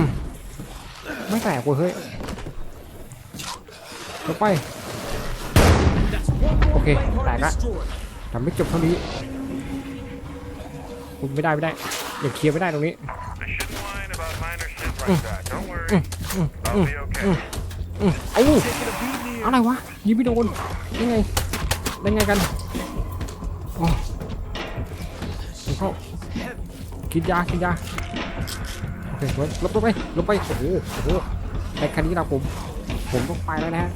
มไม่แตกเว้ยเฮ้ยลงไป โอเค แตกละทำไม่จบเท่านี้คุณไม่ได้ไม่ได้ยังเคลียร์ไม่ได้ตรงนี้ I shouldn't whine about minor shit like that. Don't worry. I'll be okay. อืมเอ้าอะไรวะยิงไม่โดนยังไงได้ไงกันโอ้ยิงเข้ากินยากินยา โอเคลบลบลบไปลบไปโอ้โหโอ้โหแต่คันนี้เราผม ผมต้องไปแล้วนะฮะ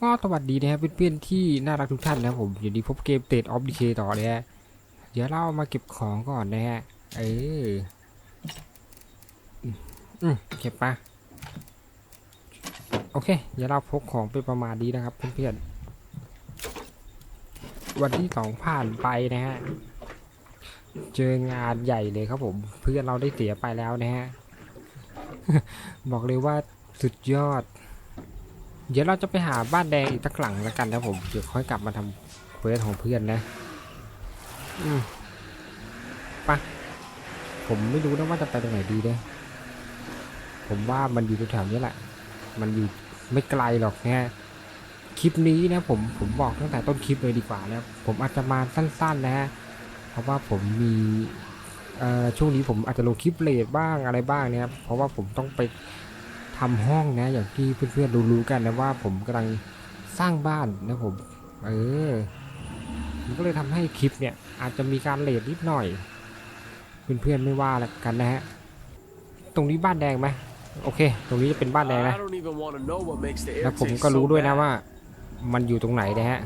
ก็สวัสดีนะครับเพื่อนๆที่น่ารักทุกท่านนะผมอยู่ดีพบเกมเตดออฟดีเคต่อเลยฮะเดี๋ยวเรามาเก็บของก่อนนะฮะ เอออืมเก็บไปโอเค เดี๋ยวเราพกของไปประมาณนี้นะครับเพื่อนๆวันที่สองผ่านไปนะฮะ เจองานใหญ่เลยครับผม เพื่อนเราได้เสียไปแล้วนะฮะ บอกเลยว่าสุดยอด เดี๋ยวเราจะไปหาบ้านแดงอีกสักหลังแล้วกันนะผม เดี๋ยวค่อยกลับมาทำเควสของเพื่อนนะ อืมไปะผมไม่รู้นะว่าจะไปตรงไหนดีเด้ผมว่ามันอยู่แถวๆนี้แหละ มันอยู่ไม่ไกลหรอกนะคลิปนี้นะผมผมบอกตั้งแต่ต้นคลิปเลยดีกว่านะผมอาจจะมาสั้นๆนะฮะ เพราะว่าผมมีช่วงนี้ผมอาจจะลงคลิปเลทบ้างอะไรบ้างเนี่ยเพราะว่าผมต้องไปทำห้องนะ อย่างที่เพื่อนๆรู้ๆกันนะว่าผมกำลังสร้างบ้านนะผม เออมันก็เลยทำให้คลิปเนี่ย อาจจะมีการเลทนิดหน่อย เพื่อนๆไม่ว่าแล้วกันนะฮะตรงนี้บ้านแดงไหมโอเค ตรงนี้จะเป็นบ้านแดงนะแล้วผมก็รู้ด้วยนะว่า มันอยู่ตรงไหนนะฮะ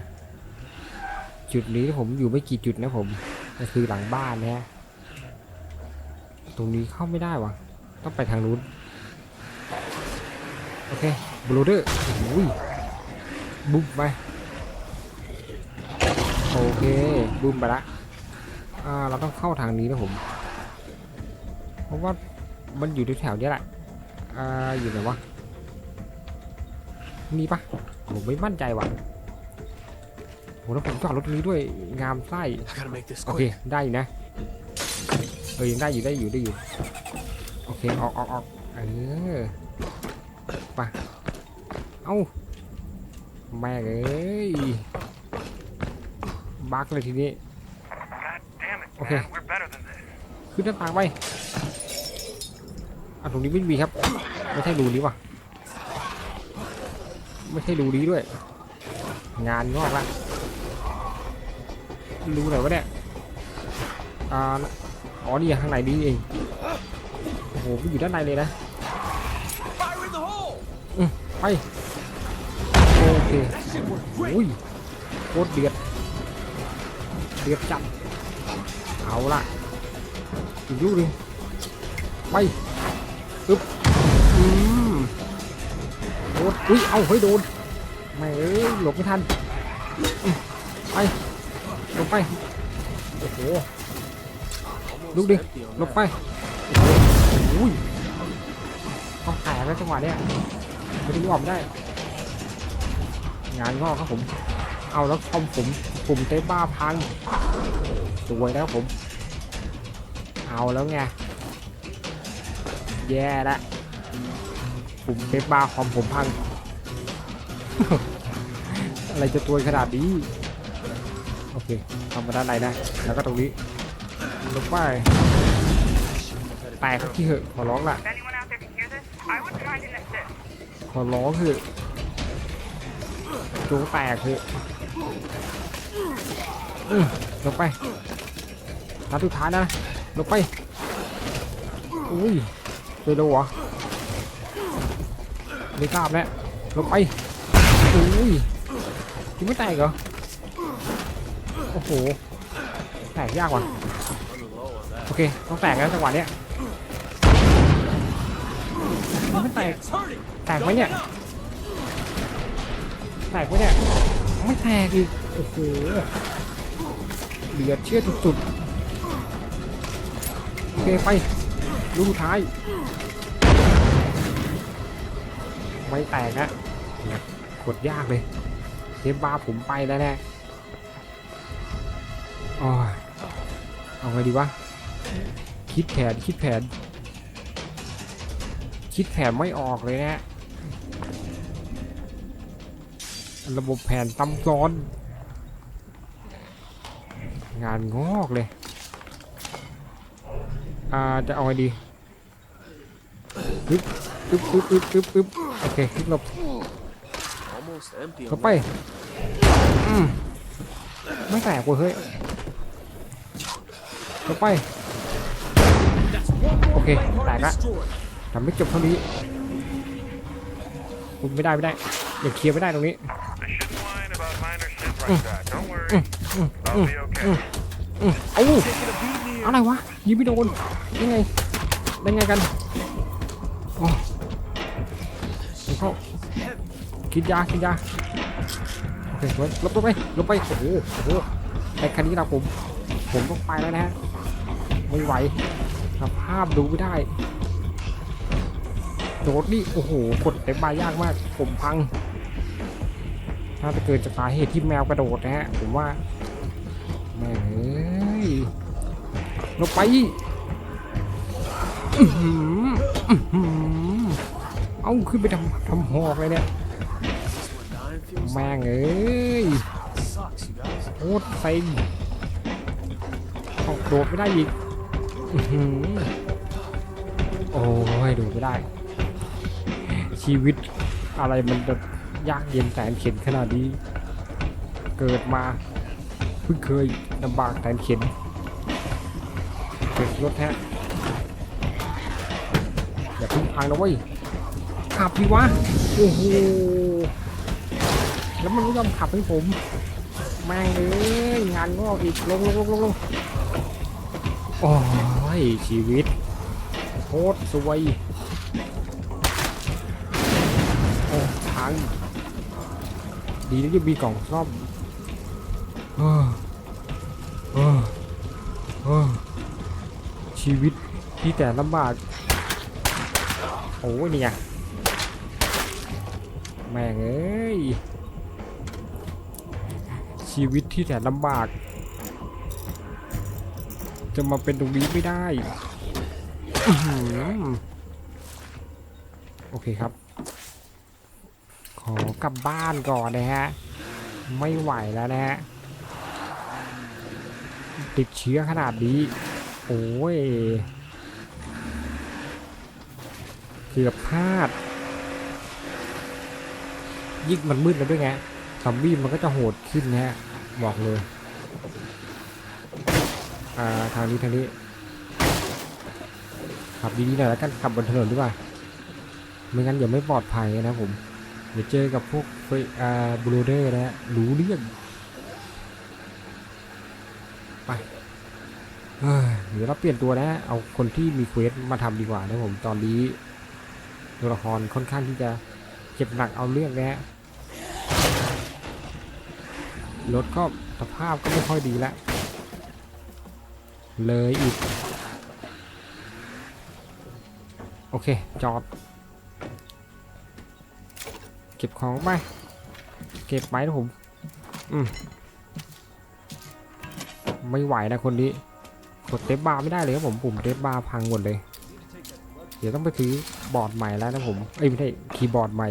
จุดนี้ผมอยู่ไม่กี่จุดนะผม ก็คือหลังบ้านนะฮะตรงนี้เข้าไม่ได้วะต้องไปทางนู้นโอเคบลูเดอร์อุ้ยบุ้มไปโอเคบุ้มไปละอ่าเราต้องเข้าทางนี้นะผม เพราะว่ามันอยู่แถวๆนี้แหละอ่าอยู่ไหนวะมีปะผมไม่มั่นใจว่ะ โหแล้วผมจอดรถตรงนี้ด้วยงามไส้ I gotta make this โอเค quick. ได้อยู่นะเออยังได้อยู่ได้อยู่ได้อยู่โอเคออกออกออกเออไปเอ้าแม่งเอ้ยบักเลยทีนี้ God damn it, Okay. man. We're better than this. ขึ้นหน้าต่างไปอะตรงนี้ไม่มีครับ ไม่ใช่รูนี้ว่ะไม่ใช่รูนี้ด้วย งานงอกละ รู้ไหนวะเนี่ยอ่าอ๋อนี่ข้างในนี้เองโอ้โหมันอยู่ด้านในเลยนะไปโอเคอุ้ยโคตรเดือดเดือดจัดเอาละอีกลูกหนึงไปอึ๊บอืมโดนอุ้ยเอาเฮ้ยโดนไม่เอ้ยหลบไม่ทันไป ลงไป โอ้โหลูกดิ ลงไป โอ้โหอุ้ยต้องแตกแล้วจังหวะเนี้ยไม่ได้ออมได้ งานงอกครับผม เอาแล้วคอมผมปุ่มเตบ้าพัง สวยแล้วผม เอาแล้วไง แย่ละปุ่มเตบ้าคอมผมพัง อะไรจะตัวขนาดนี้ โอเคทำมาด้านในได้ แล้วก็ตรงนี้ลงไปแตกที่เหอะขอร้องล่ะ ขอร้องเถอะจงแตกเถอะลงไปนัดสุดท้ายนะลงไป อุ้ยไปโลเหรอไม่ทราบแล้วลงไปอุ้ยยังไม่แตกเหรอ โอ้โห แตกยากว่ะ โอเค ต้องแตกแล้วจังหวะเนี้ยไม่แตก แตกไหมเนี่ย แตกไหมเนี่ย ไม่แตกอีก โอ้โห เหลือเชื่อสุดๆ โอเค ไปลูกท้าย ไม่แตกนะกดยากเลยเทปบาผมไปแล้วแน่ เอาไงดีวะ คิดแผนคิดแผน คิดแผนไม่ออกเลยนะฮะระบบแผนซ้ำซ้อน งานงอกเลย อ่า จะเอาไงดีอึ๊บอึ๊บอึ๊บอึ๊บอึ๊บอึ๊บโอเคคลิกหลบ Almost empty. เข้าไปอืมไม่แตกเว้ยเฮ้ย เข้าไป โอเคแตกละทำไม่จบเท่านี้คุณไม่ได้ไม่ได้ยังเคลียร์ไม่ได้ตรงนี้ I shouldn't whine about minor shit like that. Don't worry. I'll be okay. อืมเอ้าอะไรวะยิงไม่โดนยังไงได้ไงกันโอ้เดี๋ยวเข้ากินยากินยาโอเคลบลบลบไปลบไปโอ้โหโอ้โหไอ้คันนี้เราผม ผมต้องไปแล้วนะฮะ ไม่ไหวสภาพดูไม่ได้ โดดนี่ โอ้โหกดเต็มบายยากมาก ผมพัง ถ้าจะเกิดจากสาเหตุที่แมวกระโดดนะฮะ ผมว่าแม่งเอ้ยลงไปอื้อหืออื้อหือเอาขึ้นไปทำทำหอกเลยเนี่ย แม่งเอ้ยโคตรเซ็ง เอาโดดไม่ได้อีกโอ้ยโดดไม่ได้ ชีวิตอะไรมันจะยากเย็นแสนเข็นขนาดนี้ เกิดมาเพิ่งเคยลำบากแสนเข็นเกิดรถแท้อย่าพึ่งพังนะเว้ยขับดีวะโอ้โหแล้วมันไม่ยอมขับให้ผมแม่งเอ้ยงานงอกอีกลงลงลงลงลง โอ้ยชีวิตโคตรสวยโอ้พังดีนะยังมีกล่องซ่อมเออเออเออชีวิตที่แต่ลำบากโอ้ยนี่ไงแม่งเอ้ยชีวิตที่แสนลำบาก จะมาเป็นตรงนี้ไม่ได้ โอเคครับ ขอกลับบ้านก่อนนะฮะ ไม่ไหวแล้วนะฮะ ติดเชื้อขนาดนี้ โอ้ย เกือบพลาด ยิ่งมันมืดแล้วด้วยไงซอมบี้มันก็จะโหดขึ้นนะฮะ บอกเลย อ่าทางนี้ทางนี้ขับดีๆหน่อยแล้วกันขับบนถนนดีกว่าไม่งั้นเดี๋ยวไม่ปลอดภัยนะผมเดี๋ยวเจอกับพวกเฟยอ่าบลูเดอร์นะฮะรู้เรื่องไปเอ้ยเดี๋ยวเราเปลี่ยนตัวนะ เอาคนที่มีเควสมาทำดีกว่านะผมตอนนี้ตัวละครค่อนข้างที่จะเจ็บหนักเอาเรื่องนะฮะรถก็สภาพก็ไม่ค่อยดีแล้ว เลยอีก โอเค จอด เก็บของไป เก็บไว้นะผม อืม ไม่ไหวนะคนนี้ กดเทปบาร์ไม่ได้เลยครับผมปุ่มเทปบาร์พังหมดเลย เดี๋ยวต้องไปซื้อบอร์ดใหม่แล้วนะผม เอ้ยไม่ใช่คีย์บอร์ดใหม่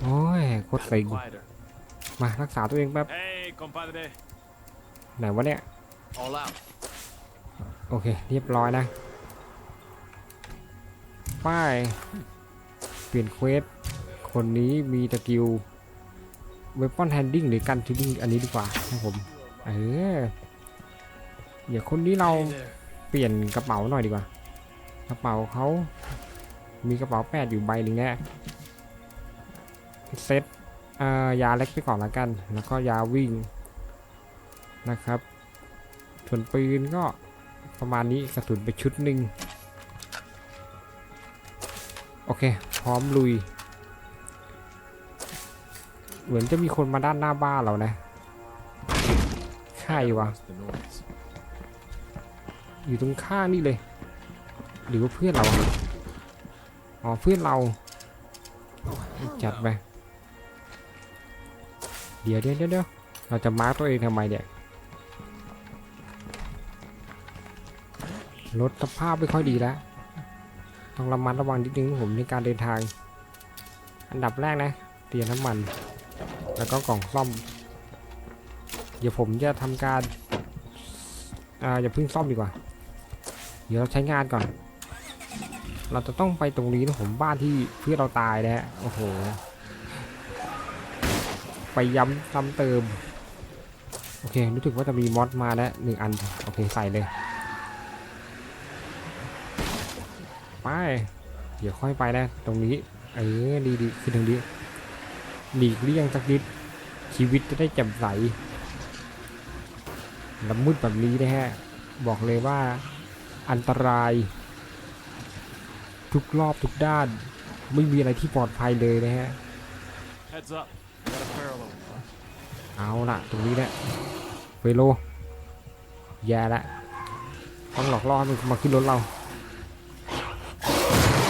โอ้ยโคตรเซ็ง Quieter. มารักษาตัวเองแป๊บ Hey, compadre. ไหนวะเนี่ย All out. โอเค เรียบร้อยนะ ป้าย เปลี่ยนเควส คนนี้มีตะกิวเวปอนแฮนดิ้งหรือกันทิดิ้งอันนี้ดีกว่าครับผม เออเดี๋ยวคนนี้เรา Hey there. เปลี่ยนกระเป๋าหน่อยดีกว่า กระเป๋าเขา มีกระเป๋าแปดอยู่ใบหนึ่งแน่เซตอ่ายาเล็กไปก่อนละกัน แล้วก็ยาวิ่งนะครับ ส่วนปืนก็ประมาณนี้กระสุนไปชุดหนึ่งโอเค พร้อมลุย เหมือนจะมีคนมาด้านหน้าบ้านเรานะ ใช่วะอยู่ตรงข้างนี่เลย หรือว่าเพื่อนเรา อ๋อ เพื่อนเรา จัดไป เดี๋ยวเดี๋ยวเดี๋ยวเดี๋ยวเราจะมาร์กตัวเองทำไมเนี่ย รถสภาพไม่ค่อยดีแล้ว ต้องระมัดระวังนิดนึงผมในการเดินทาง อันดับแรกนะ เตรียมน้ำมัน แล้วก็กล่องซ่อม เดี๋ยวผมจะทำการอ่าอย่าเพิ่งซ่อมดีกว่า เดี๋ยวเราใช้งานก่อน เราจะต้องไปตรงนี้นะผมบ้านที่เพื่อเราตายนะฮะ โอ้โห ไปย้ำซ้ำเติม โอเค รู้สึกว่าจะมีมอดมาแล้วหนึ่งอัน โอเค ใส่เลย ไป เดี๋ยวค่อยไปนะตรงนี้เออดีดีคือตรงนี้หลีกเลี่ยงสักนิดชีวิตจะได้แจ่มใสแล้วมืดแบบนี้นะฮะบอกเลยว่าอันตราย ทุกรอบทุกด้าน ไม่มีอะไรที่ปลอดภัยเลยนะฮะ Heads up. Got a parallel. เอาละตรงนี้แหละเฟโลแย่ละต้องหลอกล่อให้มันมาขึ้นรถเรา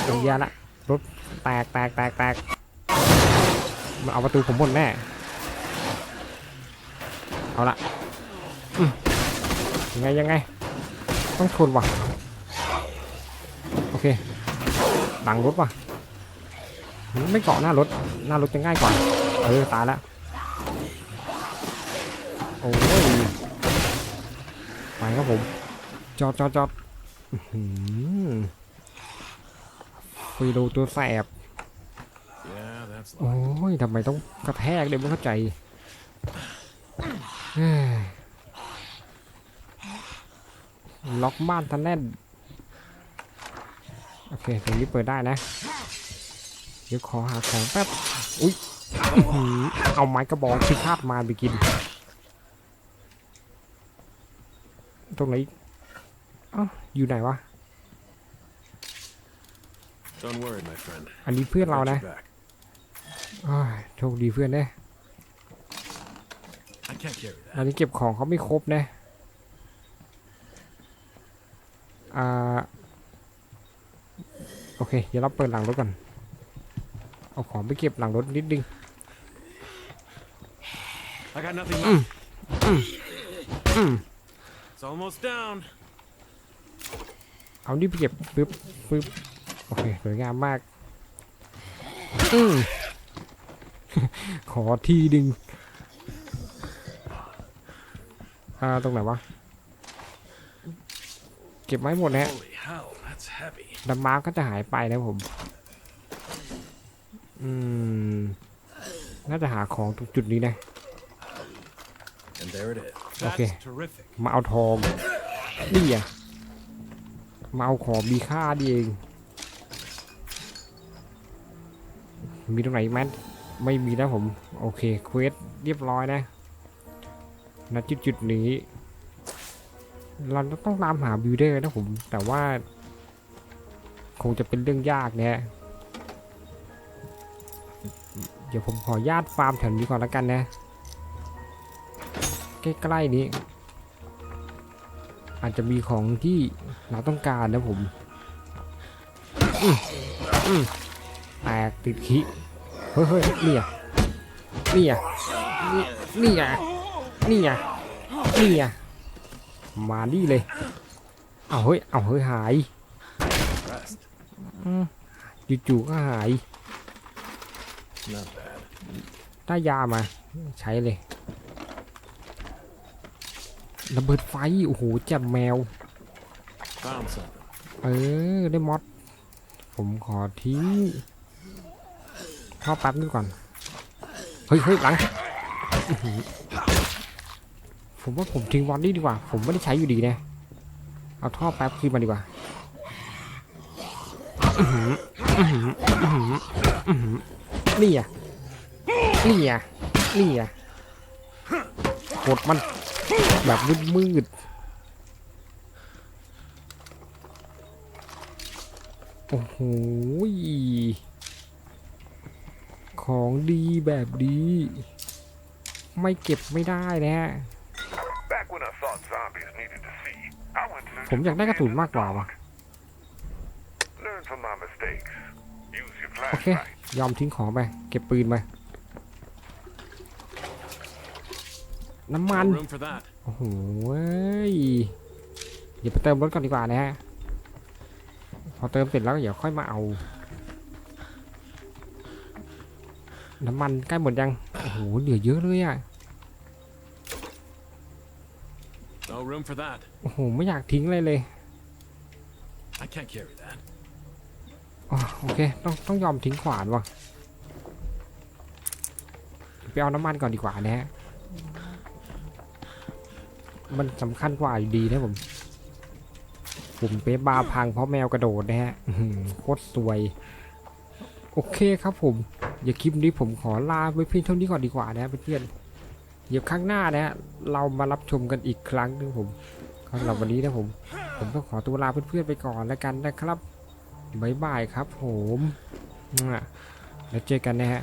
ตรงย่ละรถแตกแตกแตกแตกมาเอาประตูผมหมดแน่เอาละยังไงยังไง ต้องชนว่ะ โอเคหลังรถว่ะ ไม่เกาะหน้ารถ หน้ารถจะง่ายกว่า เออ ตายแล้ว โอ้ย ไปครับผม จอดจอดจอด อื้อหือไปดูตัวแสบ โอ้ยทำไมต้องกระแทกเดี๋ยวไม่เข้าใจล็อกบ้านทันแน่น โอเคตรงนี้เปิดได้นะ เดี๋ยวขอหาของแป๊บ อุ้ยเอาไม้กระบองที่คาดมาไปกิน ตรงไหนอ้าอยู่ไหนวะ Don't worry, my friend. อันนี้เพื่อนเรา Got นะ your back. อ้ายโชคดีเพื่อนเนะ I can't carry that. อันนี้เก็บของเขาไม่ครบนะ อ่า โอเค เดี๋ยวเราเปิดหลังรถก่อน เอาของไปเก็บหลังรถนิดนึง I got nothing Mm. left. อืม It's almost down. เอานี่ไปเก็บปึ๊บปึ๊บ โอเคสวยงามมากอืมขอทีดึงอ่าตรงไหนวะ เก็บไม้หมดนะฮะ Holy hell, that's heavy. ดำมาร์กก็จะหายไปนะผม อืม น่าจะหาของตรงจุดนี้นะ And there it is. Okay. That's terrific. มาเอาทองนี่อะมาเอาของมีค่าดีเอง มีตรงไหนไหมไม่มีแล้วผม โอเคเควสเรียบร้อยนะณจุดจุดๆนี้ เราต้องตามหาบิวเดอร์นะผม แต่ว่า คงจะเป็นเรื่องยากนะฮะเดี๋ยวผมขอญาตฟาร์มแถวนี้ก่อนแล้วกันนะ ใกล้ๆนี้ อาจจะมีของที่เราต้องการนะผม อืมอืม แตกติดขี้เฮ้ยเฮ้ยนี่อะนี่อะนี่นี่อะนี่อะนี่อะมาดีเลย เอาเฮ้ย เอาเฮ้ยหาย Rest. จู่ๆก็หาย Not bad. ได้ยามา ใช้เลยระเบิดไฟ โอ้โหแจับแมว Found something. เออ ได้มอด ผมขอทิ้ง เข้าแป๊บนึงก่อน เฮ้ยเฮ้ยหลัง ผมว่าผมทิ้งวอลนี่ดีกว่า ผมไม่ได้ใช้อยู่ดีนะเอาท่อแป๊บคืนมาดีกว่านี่อะนี่อะนี่อะกดมัน แบบมืดมืดโอ้โห ของดีแบบดีไม่เก็บไม่ได้นะฮะผมอยากได้กระสุนมากกว่าวะโอเค ยอมทิ้งของไป เก็บปืนไปน้ำมัน โอ้โหเว้ยเดี๋ยวไปเติมรถก่อนดีกว่านะฮะ พออเติมเสร็จแล้วเดี๋ยวค่อยมาเอา น้ำมันใกล้หมดยัง โอ้โห เหลือเยอะเลยอะ No room for that. โอ้โห ไม่อยากทิ้งเลยเลย I can't carry that. อ๋อโอเค ต้องต้องยอมทิ้งขวานว่ะไปเอาน้ำมันก่อนดีกว่านะฮะ มันสำคัญกว่าอยู่ดีนะผม ผมเป๊ะบาร์พังเพราะแมวกระโดดนะฮะอื้อหือโคตรสวย โอเคครับผม อย่าคลิปนี้ผมขอลาไว้เพียงเท่านี้ก่อนดีกว่านะเพื่อนๆเดี๋ยวครั้งหน้านะฮะเรามารับชมกันอีกครั้งหนึงผมสำหรับวันนี้นะผม ผมต้องขอตัวลาเพื่อนๆไปก่อนแล้วกันนะครับบ๊ายบายครับผมแล้วเจอกันนะฮะ